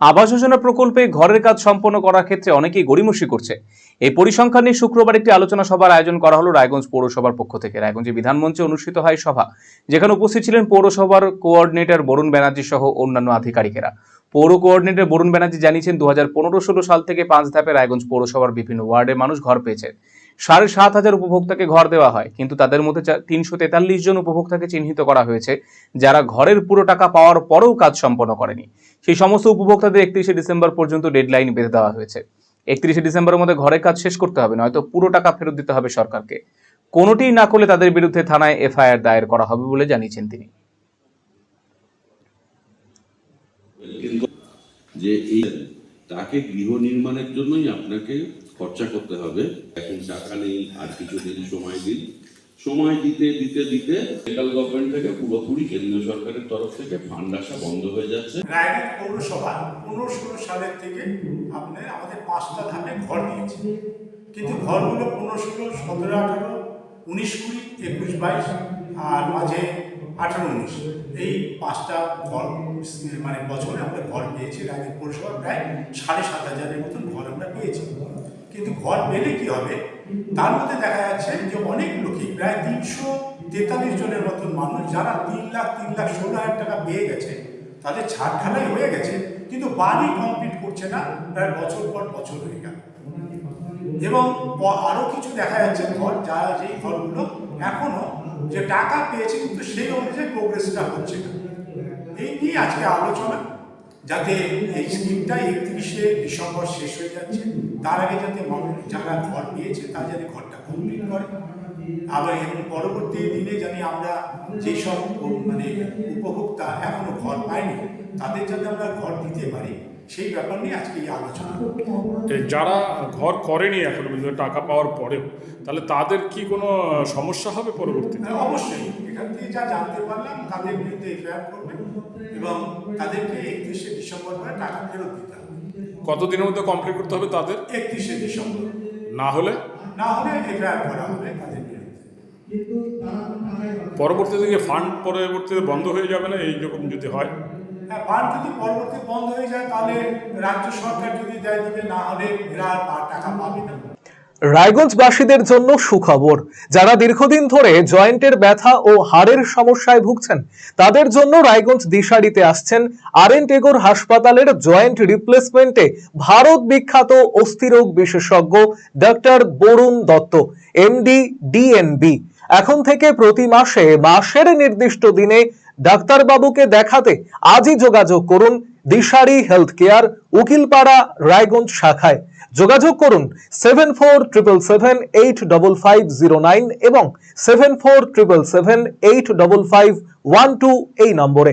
আবাস যোজনা প্রকল্পে ঘরের কাজ সম্পন্ন করার ক্ষেত্রে অনেকেই গড়িমসি করছে। এই পরিসংখ্যান নিয়ে শুক্রবার একটি আলোচনা সভার আয়োজন করা হলো রায়গঞ্জ পৌরসভার পক্ষ থেকে। রায়গঞ্জে বিধানমঞ্চে অনুষ্ঠিত হয় সভা, যেখানে উপস্থিত ছিলেন পৌরসভার কোঅর্ডিনেটর বরুণ ব্যানার্জি সহ অন্যান্য আধিকারিকেরা। পৌর কোঅর্ডিনেটর বরুণ ব্যানার্জি জানিয়েছেন দু হাজার সাল থেকে পাঁচ ধাপে রায়গঞ্জ পৌরসভার বিভিন্ন ওয়ার্ডে মানুষ ঘর পেয়েছে সাড়ে সাত হাজার উপভোক্তাকে ঘর দেওয়া হয়, কিন্তু তাদের মধ্যে তিনশো তেতাল্লিশ জন উপভোক্তাকে চিহ্নিত করা হয়েছে, যারা ঘরের পুরো টাকা পাওয়ার পরেও কাজ সম্পন্ন করেনি। সেই সমস্ত উপভোক্তাদের একত্রিশে ডিসেম্বর পর্যন্ত ডেডলাইন বেঁধে দেওয়া হয়েছে। একত্রিশে ডিসেম্বরের মধ্যে ঘরের কাজ শেষ করতে হবে, নয়তো পুরো টাকা ফেরত দিতে হবে সরকারকে। কোনোটিই না করলে তাদের বিরুদ্ধে থানায় এফআইআর দায়ের করা হবে বলে জানিয়েছেন তিনি। যে এই তাকে গৃহ নির্মাণের জন্যই আপনাকে খরচা করতে হবে। এখন টাকা নেই, আর কিছুদিন সময় দিন। সময় দিতে দিতে দিতে সেন্ট্রাল গভর্নমেন্ট থেকে পুরোপুরি কেন্দ্রীয় সরকারের তরফ থেকে ফান্ড আসা বন্ধ হয়ে যাচ্ছে। রায়গঞ্জ পৌরসভা পনেরো ষোলো সালের থেকে আপনার আমাদের পাঁচটা ধাপে ঘর দিয়েছে। কিন্তু ঘরগুলো পনেরো ষোলো, সতেরো, আঠারো, উনিশ, কুড়ি, একুশ, বাইশ, আর মাঝে আঠারো, উনিশ। এই পাঁচটা ঘর মানে বছরে আমরা ঘর পেয়েছি। রায়গঞ্জ পৌরসভা প্রায় সাড়ে সাত হাজারের মতন ঘর আমরা পেয়েছি। কিন্তু ঘর পেলে কি হবে? তার মধ্যে দেখা যাচ্ছে যে অনেক লোকই, প্রায় তিনশো তেতাল্লিশ জনের মতন মানুষ যারা তিন লাখ তিন লাখ ষোলো হাজার টাকা পেয়ে গেছে, তাদের ছাড় ঢালাই হয়ে গেছে, কিন্তু বাড়ি কমপ্লিট করছে না, প্রায় বছর পর বছর হয়ে গেল। এবং প- আরও কিছু দেখা যাচ্ছে, ঘর যারা যেই ঘরগুলো এখনও যে টাকা পেয়েছে, কিন্তু সেই অনুযায়ী প্রোগ্রেসটা হচ্ছে না। এই নিয়ে আজকে আলোচনা। যাতে এই স্কিমটা একত্রিশে ডিসেম্বর শেষ হয়ে যাচ্ছে, তার আগে যাতে মানুষ যারা ঘর পেয়েছে তারা যাতে ঘরটা কমপ্লিট করে। আবার এবং পরবর্তী দিনে জানি আমরা যেসব মানে উপভোক্তা এখনও ঘর পায়নি তাদের যাতে আমরা ঘর দিতে পারি সেই ব্যাপার নিয়ে আজকে এই আলোচনা। যারা ঘর করেনি এখনও টাকা পাওয়ার পরেও তাহলে তাদের কি কোনো সমস্যা হবে পরবর্তীতে? হ্যাঁ, অবশ্যই। এখান থেকে যা জানতে পারলাম তাদের বিরুদ্ধে এফআইআর করবে এবং তাদেরকে একত্রিশে ডিসেম্বর পরে টাকা ফেরত দিতে হবে। কতদিনের মধ্যে কমপ্লিট করতে হবে তাদের? একত্রিশে ডিসেম্বর। না হলে? না হলে এফআইআর করা হবে তাদের। পরবর্তীতে গিয়ে ফান্ড পরবর্তীতে বন্ধ হয়ে যাবে না এইরকম যদি হয়? হ্যাঁ ফান্ড যদি পরবর্তী বন্ধ হয়ে যায় তাহলে রাজ্য সরকার যদি দেয় দিবে না হলে এরা আর টাকা পাবে না। রায়গঞ্জবাসীদের জন্য সুখবর যারা দীর্ঘদিন ধরে জয়েন্টের ব্যথা ও হাড়ের সমস্যায় ভুগছেন তাদের জন্য রায়গঞ্জ দিশারিতে আসছেন আর এন টেগোর হাসপাতালের জয়েন্ট রিপ্লেসমেন্টে ভারত বিখ্যাত অস্থিরোগ বিশেষজ্ঞ doctor Barun Dutta MD DNB এখন থেকে প্রতি মাসে মাসের নির্দিষ্ট দিনে ডাক্তারবাবুকে দেখাতে আজই যোগাযোগ করুন দিশারি হেলথ কেয়ার উকিলপাড়া, রায়গঞ্জ শাখায়। যোগাযোগ করুন seven four triple seven eight double five zero nine এবং seven four triple seven eight double five one two এই নম্বরে।